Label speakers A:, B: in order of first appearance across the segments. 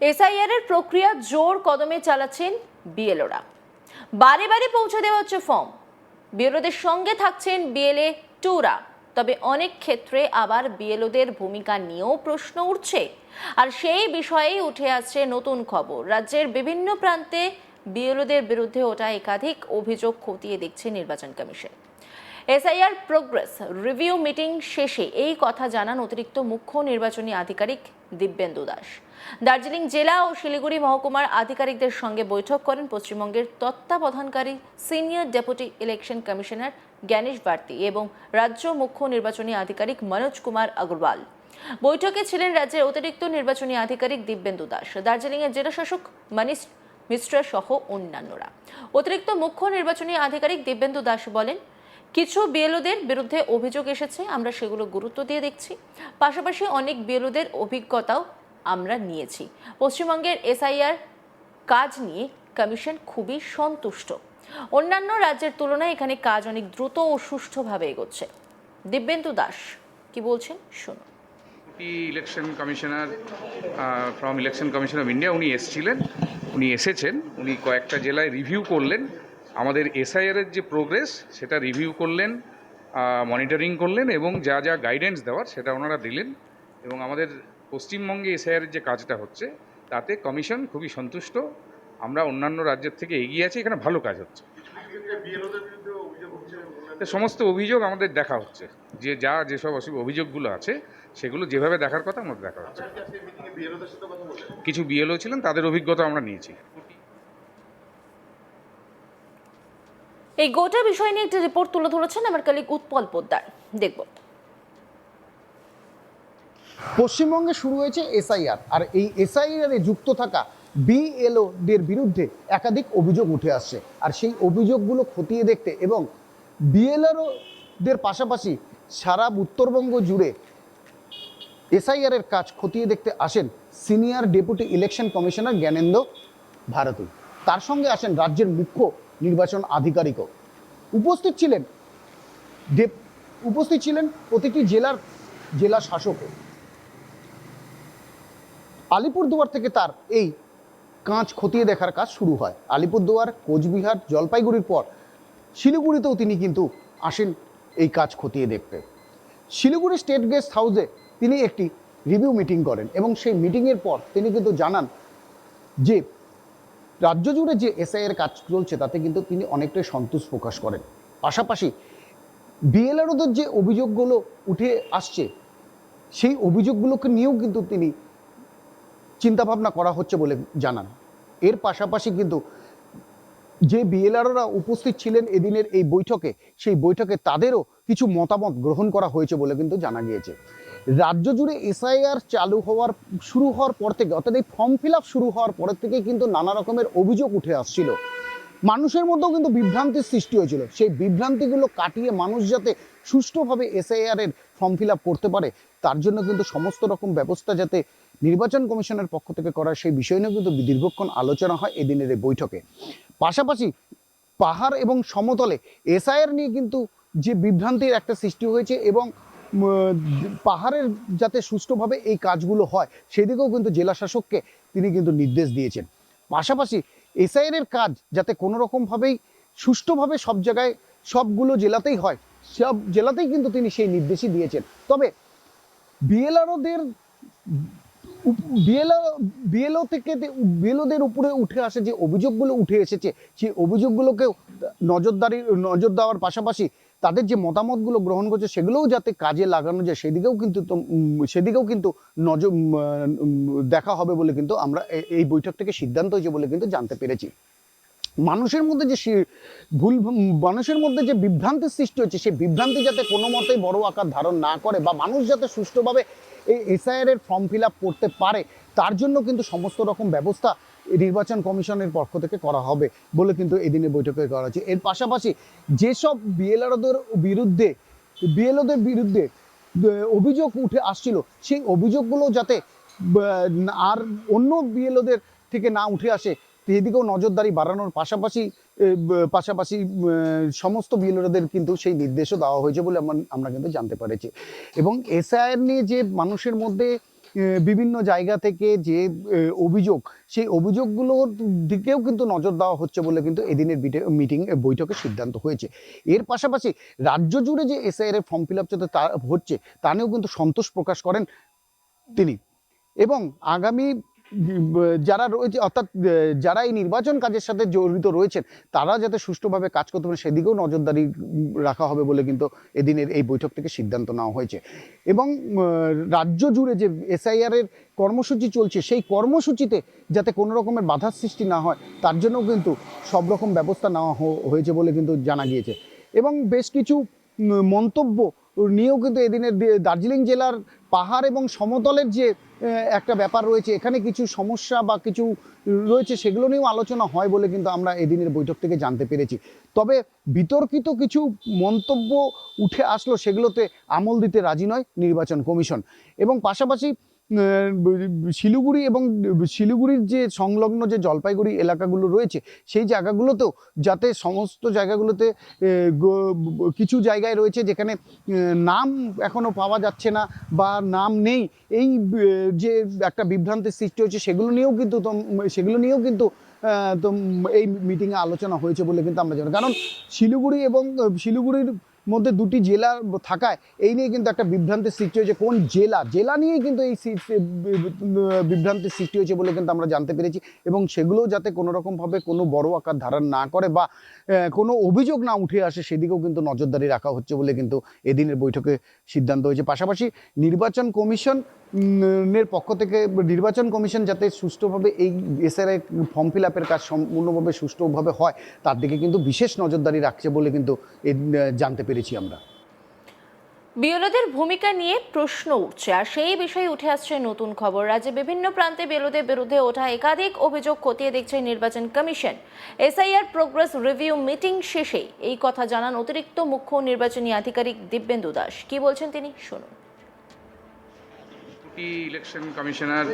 A: SIR এর প্রক্রিয়া জোর কদমে চালাচ্ছেন বিএলওরা বারে বারে পৌঁছে দেওয়া হচ্ছে ফর্ম বিএলওদের সঙ্গে থাকছেন বিএলএ টুরা তবে অনেক ক্ষেত্রে আবার বিএলওদের ভূমিকা নিয়েও প্রশ্ন উঠছে। আর সেই বিষয়েই উঠে আসছে নতুন খবর। রাজ্যের বিভিন্ন প্রান্তে বিএলওদের বিরুদ্ধে ওটা একাধিক অভিযোগ খতিয়ে দেখছে নির্বাচন commission. SIR progress review meeting শেষে এই কথা জানান অতিরিক্ত মুখ্য নির্বাচনী আধিকারিক দিব্যেন্দু দাস। দার্জিলিং জেলা ও শিলিগুড়ি মহকুমার আধিকারিকদের সঙ্গে বৈঠক করেন পশ্চিমবঙ্গের তত্ত্বাবধানকারী senior deputy election commissioner Gyanesh Bharti এবং রাজ্য মুখ্য নির্বাচনী আধিকারিক মনোজ কুমার আগরওয়াল। বৈঠকে ছিলেন রাজ্যের অতিরিক্ত নির্বাচনী আধিকারিক দিব্যেন্দু দাস। দার্জিলিংয়ের জেলাশাসক মানিশ মিশ্রা সহ অন্যান্যরা। অতিরিক্ত মুখ্য নির্বাচনী আধিকারিক দিব্যেন্দু দাস বলেন কিছু বিএলওদের বিরুদ্ধে অভিযোগ এসেছে, আমরা সেগুলো গুরুত্ব দিয়ে দেখছি। পাশাপাশি অনেক বিএলওদের অভিজ্ঞতাও আমরা নিয়েছি। পশ্চিমবঙ্গের এসআইআর কাজ নিয়ে কমিশন খুবই সন্তুষ্ট। অন্যান্য রাজ্যের তুলনায় এখানে কাজ অনেক দ্রুত ও সুষ্ঠুভাবে এগোচ্ছে। দিব্যেন্দু দাস, কি বলছেন? শুনুন।
B: Election commissioner from Election Commission of India উনি এসেছিলেন, উনি এসেছেন, উনি কয়েকটা জেলায় রিভিউ করলেন। আমাদের এসআইআরের যে প্রোগ্রেস সেটা রিভিউ করলেন মনিটরিং করলেন এবং যা যা গাইডেন্স দেওয়ার সেটা ওনারা দিলেন এবং আমাদের পশ্চিমবঙ্গে এসআইআরের যে কাজটা হচ্ছে তাতে কমিশন খুবই সন্তুষ্ট। আমরা অন্যান্য রাজ্যের থেকে এগিয়ে আছি এখানে ভালো কাজ হচ্ছে। সমস্ত অভিযোগ আমাদের দেখা হচ্ছে। যে যা যেসব অভিযোগগুলো আছে সেগুলো যেভাবে দেখার কথা আমাদের দেখা হচ্ছে। কিছু বিএলও ছিলেন তাদের অভিজ্ঞতা আমরা নিয়েছি।
A: এই গোটা বিষয় নিয়ে একটি রিপোর্ট তুলে ধরেছেন আমার কালিক উৎপল পোদ্দার। দেখব।
C: পশ্চিমবঙ্গে শুরু হয়েছে এসআইআর আর এই এসআইআর এ যুক্ত থাকা বিএলও বিএলওদের বিরুদ্ধে একাধিক অভিযোগ উঠে আসছে। আর সেই অভিযোগগুলো খতিয়ে দেখতে এবং বিএলআরওদের পাশাপাশি সারা উত্তরবঙ্গ জুড়ে এসআইআর এর কাজ খতিয়ে দেখতে আসেন senior deputy election commissioner Gyanendra Bharti. তার সঙ্গে আসেন রাজ্যের মুখ্য নির্বাচন আধিকারিকও। উপস্থিত ছিলেন ডেপ- উপস্থিত ছিলেন প্রতিটি জেলার জেলা শাসকও। আলিপুরদুয়ার থেকে তার এই কাঁচ খতিয়ে দেখার কাজ শুরু হয়। আলিপুরদুয়ার, কোচবিহার, জলপাইগুড়ির পর শিলিগুড়িতেও তিনি কিন্তু আসেন এই কাজ খতিয়ে দেখতে। শিলিগুড়ি স্টেট গেস্ট হাউসে তিনি একটি রিভিউ মিটিং করেন এবং সেই মিটিংয়ের পর তিনি কিন্তু জানান যে রাজ্য জুড়ে যে এসআইয়ের কাজ চলছে, তাতে কিন্তু তিনি অনেকটাই সন্তোষ প্রকাশ করেন। পাশাপাশি বিএলআরওদের যে অভিযোগগুলো উঠে আসছে, সেই অভিযোগগুলোকে নিয়েও কিন্তু তিনি চিন্তাভাবনা করা হচ্ছে বলে জানান। এর পাশাপাশি কিন্তু যে বিএলআররা উপস্থিত ছিলেন এদিনের এই বৈঠকে, সেই বৈঠকে তাদেরও কিছু মতামত গ্রহণ করা হয়েছে বলে কিন্তু জানা গিয়েছে। রাজ্য জুড়ে এসআইআর চালু হওয়ার, শুরু হওয়ার পর থেকে, অর্থাৎ এই ফর্ম ফিল আপ শুরু হওয়ার পর থেকেই কিন্তু নানা রকমের অভিযোগ উঠে আসছিল। মানুষের মধ্যেও কিন্তু বিভ্রান্তির সৃষ্টি হয়েছিল। সেই বিভ্রান্তিগুলো কাটিয়ে মানুষ যাতে সুষ্ঠুভাবে এসআইআর এর ফর্ম ফিল আপ করতে পারে, তার জন্য কিন্তু সমস্ত রকম ব্যবস্থা যাতে নির্বাচন কমিশনের পক্ষ থেকে করা সেই বিষয় নিয়ে কিন্তু দীর্ঘক্ষণ আলোচনা হয় এদিনের এই বৈঠকে। পাশাপাশি পাহাড় এবং সমতলে এসআইআর নিয়ে কিন্তু যে বিভ্রান্তির একটা সৃষ্টি হয়েছে এবং পাহাড়ের যাতে সুষ্ঠুভাবে এই কাজগুলো হয়, সেদিকেও কিন্তু জেলা শাসককে তিনি কিন্তু নির্দেশ দিয়েছেন। পাশাপাশি এসআইআর এর কাজ যাতে কোনো রকমভাবেই সুষ্ঠুভাবে সব জায়গায় সবগুলো জেলাতেই হয়, সব জেলাতেই কিন্তু তিনি সেই নির্দেশই দিয়েছেন। তবে বিএলআরওদের বিএলও বিএলও থেকে বিএলওদের উপরে উঠে আসে যে অভিযোগগুলো উঠে এসেছে, সেই অভিযোগগুলোকেও নজরদারি, নজর দেওয়ার পাশাপাশি তাদের যে মতামতগুলো গ্রহণ করছে সেগুলোও যাতে কাজে লাগানো যায়, সেদিকেও কিন্তু সেদিকেও কিন্তু নজর দেখা হবে বলে কিন্তু আমরা এই বৈঠক থেকে সিদ্ধান্ত হয়েছে বলে কিন্তু জানতে পেরেছি। মানুষের মধ্যে যে ভুল, মানুষের মধ্যে যে বিভ্রান্তির সৃষ্টি হচ্ছে সেই বিভ্রান্তি যাতে কোনো মতেই বড় আকার ধারণ না করে বা মানুষ যাতে সুষ্ঠুভাবে এই এসআইআর এর ফর্ম ফিল আপ করতে পারে, তার জন্য কিন্তু সমস্ত রকম ব্যবস্থা নির্বাচন কমিশনের পক্ষ থেকে করা হবে বলে কিন্তু এদিনে বৈঠকে করা হয়েছে। এর পাশাপাশি যেসব বিএলআরদের বিরুদ্ধে, বিএলওদের বিরুদ্ধে অভিযোগ উঠে আসছিল, সেই অভিযোগগুলো যাতে আর অন্য বিএলওদের থেকে না উঠে আসে সেদিকেও নজরদারি বাড়ানোর পাশাপাশি পাশাপাশি সমস্ত বিএলওদের কিন্তু সেই নির্দেশও দেওয়া হয়েছে বলে আমরা কিন্তু জানতে পেরেছি। এবং এসআইআর নিয়ে যে মানুষের মধ্যে বিভিন্ন জায়গা থেকে যে অভিযোগ, সেই অভিযোগগুলোর দিকেও কিন্তু নজর দেওয়া হচ্ছে বলে কিন্তু এদিনের মিটিং বৈঠকে সিদ্ধান্ত হয়েছে। এর পাশাপাশি রাজ্য জুড়ে যে এসআইআর এর ফর্ম ফিল আপ যাতে তা হচ্ছে, তা নিয়েও কিন্তু সন্তোষ প্রকাশ করেন তিনি। এবং আগামী যারা রয়েছে, অর্থাৎ যারা এই নির্বাচন কাজের সাথে জড়িত রয়েছেন, তারা যাতে সুষ্ঠুভাবে কাজ করতে পারে, সেদিকেও নজরদারি রাখা হবে বলে কিন্তু এদিনের এই বৈঠক থেকে সিদ্ধান্ত নেওয়া হয়েছে। এবং রাজ্য জুড়ে যে এসআইআর এর কর্মসূচি চলছে, সেই কর্মসূচিতে যাতে কোনো রকমের বাধার সৃষ্টি না হয়, তার জন্যও কিন্তু সব রকম ব্যবস্থা নেওয়া হয়েছে বলে কিন্তু জানা গিয়েছে। এবং বেশ কিছু মন্তব্য নিয়েও কিন্তু এদিনের দার্জিলিং জেলার পাহাড় এবং সমতলের যে একটা ব্যাপার রয়েছে, এখানে কিছু সমস্যা বা কিছু রয়েছে সেগুলো নিয়েও আলোচনা হয় বলে কিন্তু আমরা এদিনের বৈঠক থেকে জানতে পেরেছি। তবে বিতর্কিত কিছু মন্তব্য উঠে আসলো সেগুলোতে আমল দিতে রাজি নয় নির্বাচন কমিশন। এবং পাশাপাশি শিলিগুড়ি এবং শিলিগুড়ির যে সংলগ্ন যে জলপাইগুড়ি এলাকাগুলো রয়েছে, সেই জায়গাগুলোতেও যাতে সমস্ত জায়গাগুলোতে কিছু জায়গায় রয়েছে যেখানে নাম এখনও পাওয়া যাচ্ছে না বা নাম নেই, এই যে একটা বিভ্রান্তির সৃষ্টি হয়েছে সেগুলো নিয়েও কিন্তু সেগুলো নিয়েও কিন্তু তো, এই মিটিংয়ে আলোচনা হয়েছে বলে কিন্তু আমরা জানি। কারণ শিলিগুড়ি এবং, শিলিগুড়ির মধ্যে দুটি জেলা থাকায়, এই নিয়ে কিন্তু একটা বিভ্রান্তির সৃষ্টি হয়েছে। কোন জেলা? জেলা নিয়েই কিন্তু এই বিভ্রান্তির সৃষ্টি হয়েছে বলে কিন্তু আমরা জানতে পেরেছি এবং সেগুলো যাতে কোনো রকমভাবে কোনো বড় আকার ধারণ না করে বা কোনো অভিযোগ না উঠে আসে, সেদিকেও কিন্তু নজরদারি রাখা হচ্ছে বলে কিন্তু এদিনের বৈঠকে সিদ্ধান্ত হয়েছে। পাশাপাশি নির্বাচন কমিশন এর পক্ষ থেকে নির্বাচন কমিশন যাতে সুষ্ঠুভাবে এই এসআর ফর্ম ফিল আপের কাজ সম্পূর্ণভাবে সুষ্ঠুভাবে হয়, তার দিকে কিন্তু বিশেষ নজরদারি রাখছে বলে কিন্তু জানতে পেরেছি। আমরা।
A: বিএলওদের ভূমিকা নিয়ে প্রশ্ন উঠছে আর সেই বিষয়ে উঠে আসছে নতুন খবর। রাজ্যে বিভিন্ন প্রান্তে বিএলওদের বিরুদ্ধে ওঠা একাধিক অভিযোগ খতিয়ে দেখছে নির্বাচন commission. SIR progress review meeting শেষে এই কথা জানান অতিরিক্ত মুখ্য নির্বাচনী আধিকারিক দিব্যেন্দু দাস। কি বলছেন তিনি? শুনুন।
B: Election commissioner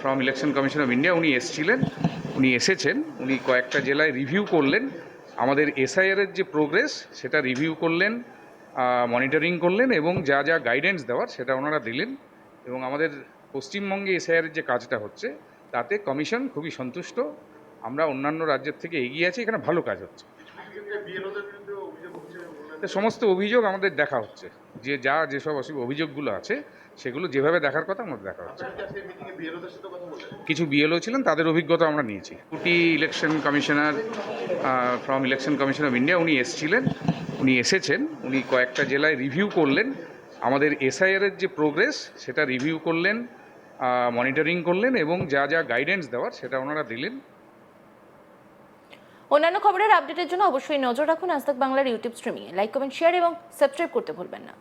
B: from Election Commission of India উনি এসেছিলেন উনি এসেছেন উনি কয়েকটা জেলায় রিভিউ করলেন আমাদের এসআইআরের যে প্রোগ্রেস সেটা রিভিউ করলেন মনিটরিং করলেন এবং যা যা গাইডেন্স দেওয়ার সেটা ওনারা দিলেন এবং আমাদের পশ্চিমবঙ্গে এসআইআরের যে কাজটা হচ্ছে তাতে কমিশন খুবই সন্তুষ্ট। আমরা অন্যান্য রাজ্যের থেকে এগিয়ে আছি এখানে ভালো কাজ হচ্ছে। সমস্ত অভিযোগ আমাদের দেখা হচ্ছে। যে যা যেসব অভিযোগগুলো আছে সেগুলো যেভাবে দেখার কথা আমাদের দেখা হচ্ছে। কিছু বিএলও ছিলেন তাদের অভিজ্ঞতা আমরা নিয়েছি। Deputy election commissioner from Election Commission of India উনি এসছিলেন উনি এসেছেন উনি কয়েকটা জেলায় রিভিউ করলেন। আমাদের এসআইআর এর যে প্রোগ্রেস সেটা রিভিউ করলেন মনিটরিং করলেন এবং যা যা গাইডেন্স দেওয়ার সেটা ওনারা দিলেন।
A: অন্যান্য খবরের আপডেটের জন্য অবশ্যই নজর রাখুন আজ তাক বাংলার ইউটিউব স্ট্রিমিংয়ে লাইক কমেন্ট শেয়ার এবং সাবস্ক্রাইব করতে ভুলবেন না।